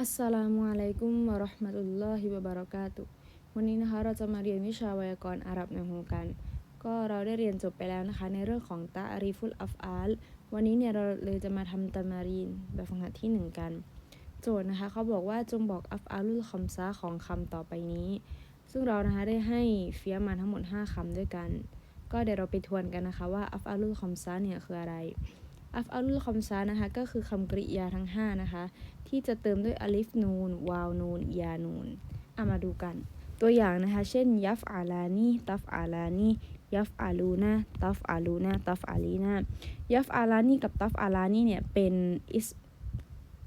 อัสสลามุอะลัยกุมวะราะห์มะตุลลอฮิวะบะเราะกาตุวันนี้นะคะเราจะมาเรียนวิชาไวยากรณ์อาหรับในหูกัน ก็เราได้เรียนจบไปแล้วนะคะ ในเรื่องของตะอารีฟุลอัฟอาลวันนี้เนี่ยเราเลยจะมาทำตามารีนแบบฝึกหัดที่หนึ่งกัน โจทย์นะคะเขาบอกว่าจงบอกอัฟอาลุลคำซาของคำต่อไปนี้ ซึ่งเรานะคะได้ให้เฟียมาทั้งหมด 5คำด้วยกัน ก็เดี๋ยวเราไปทวนกันนะคะว่าอัฟอาลุลคำซาเนี่ยคืออะไร อัฟอาลุลคำซานะคะก็คือคำกริยาทั้ง 5 นะคะ ที่จะเติมด้วยอลิฟนูน วาวนูน ยานูนเอามาดูกัน ตัวอย่างนะคะ เช่นยัฟอาลานีตัฟอาลานียัฟอาลูนาตัฟอาลูนาตัฟอาลีนายัฟอาลานีกับตัฟอาลานีเนี่ยเป็นอิส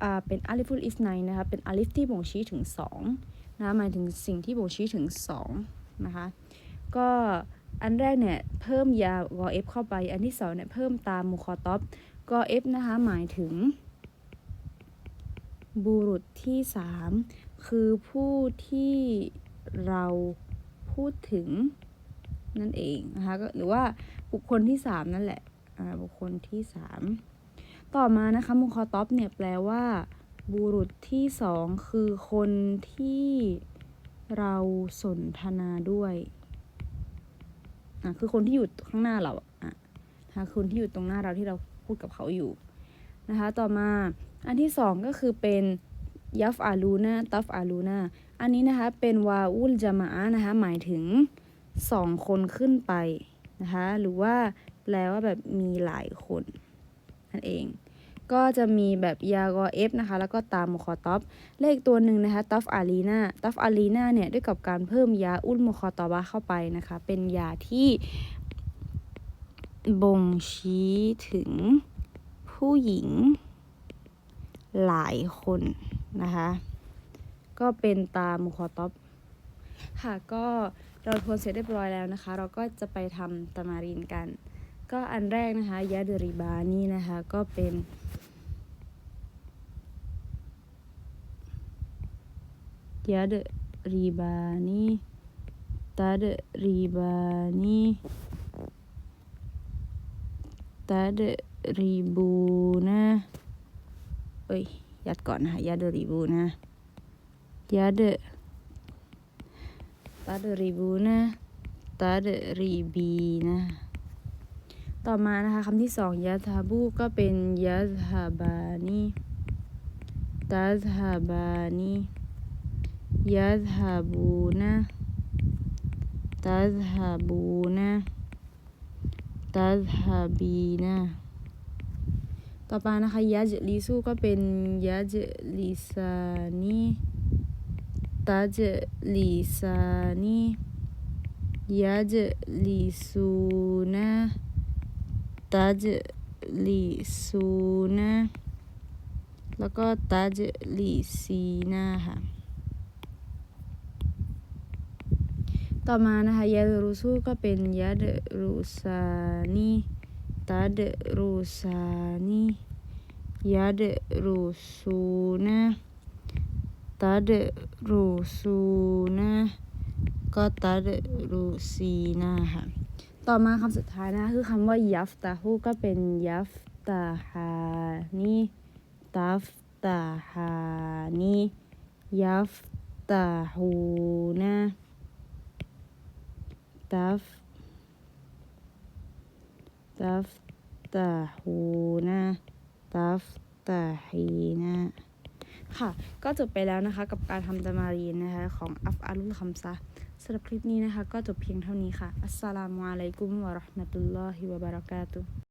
อ่าเป็นอาลิฟุลอิสไนนะคะเป็นอาลิฟที่บ่งชี้ถึง2นะหมายถึงสิ่งที่บ่งชี้ถึง2นะคะก็อันแรกเนี่ยเพิ่มยากอเอฟเข้าไป อันที่สองเนี่ยเพิ่มตามมุคอตอบ กอเอฟนะคะ หมายถึง บุรุษที่สามคือผู้ที่เราพูดถึงนั่นเองนะคะก็หรือว่าบุคคลที่สามนั่นแหละบุคคลที่สามต่อมานะคะมุคอตอบเนี่ยแปลว่า บุรุษที่สองคือคนที่เราสนทนาด้วยอะคือคนที่อยู่ข้างหน้าเราอะอะนะคะคนที่อยู่ตรงหน้าเราที่เรา พูดกับเขาอยู่นะคะ ต่อมาอันที่สองก็คือเป็นยัฟอาลูนาตัฟอาลูนาอันนี้นะคะเป็นวาอุลจามาอะนะคะหมายถึงสองคนขึ้นไปนะคะหรือว่าแปลว่าแบบมีหลายคนนั่นเอง ก็จะมีแบบยากอเอฟนะคะแล้วก็ตามมคอตอบเลขตัวหนึ่งนะคะตัฟอาลีนาตัฟอาลีนาเนี่ยด้วยกับการเพิ่มยาอุลมคอตอบะเข้าไปนะคะเป็นยาที่ บ่งชี้ถึงผู้หญิง หลายคนนะคะ ก็เป็นตามมุคอตอบค่ะก็เราทวนเสร็จเรียบร้อยแล้วนะคะ เราก็จะไปทำตามารินกัน ก็อันแรกนะคะยาเดริบานี่นะคะก็เป็นยาเดริบานีตาเดริบานี ตาเดริบูนะเอ้ย ยัดก่อนนะคะยาเดริบูนะยาเดตาเดริบูนะตาเดริบีนะ ต่อมานะคะคำที่สองยาทาบูก็เป็นยาทาบานีตาทาบานียาทาบูนะตาทาบูนะ ตาทาบีนะต่อไปนะคะยาจลิซูก็เป็นยาจลิซานีตาจลิซานียาจลิซูนะตาจลิซูนะแล้วก็ตาจลิซีนะค่ะ ต่อมานะคะยาดรูซูก็เป็นยาดรูซานีตาดรูซานียาดรูซูนะตาดรูซูนะก็ตาดรูซีนะค่ะต่อมาคำสุดท้ายนะคือคำว่ายัฟตาฮูก็เป็นยัฟตาฮานีตัฟตาฮานียัฟตาฮูนะ ตัฟตัฟตะฮูนะตัฟตะฮีนะค่ะ ก็จบไปแล้วนะคะกับการทำตามารีนนะคะของอัฟอาลุลคัมซาสำหรับคลิปนี้นะคะ ก็จบเพียงเท่านี้ค่ะ อัสสลามุอะลัยกุมวะราะห์มะตุลลอฮิวะบะเราะกาตุ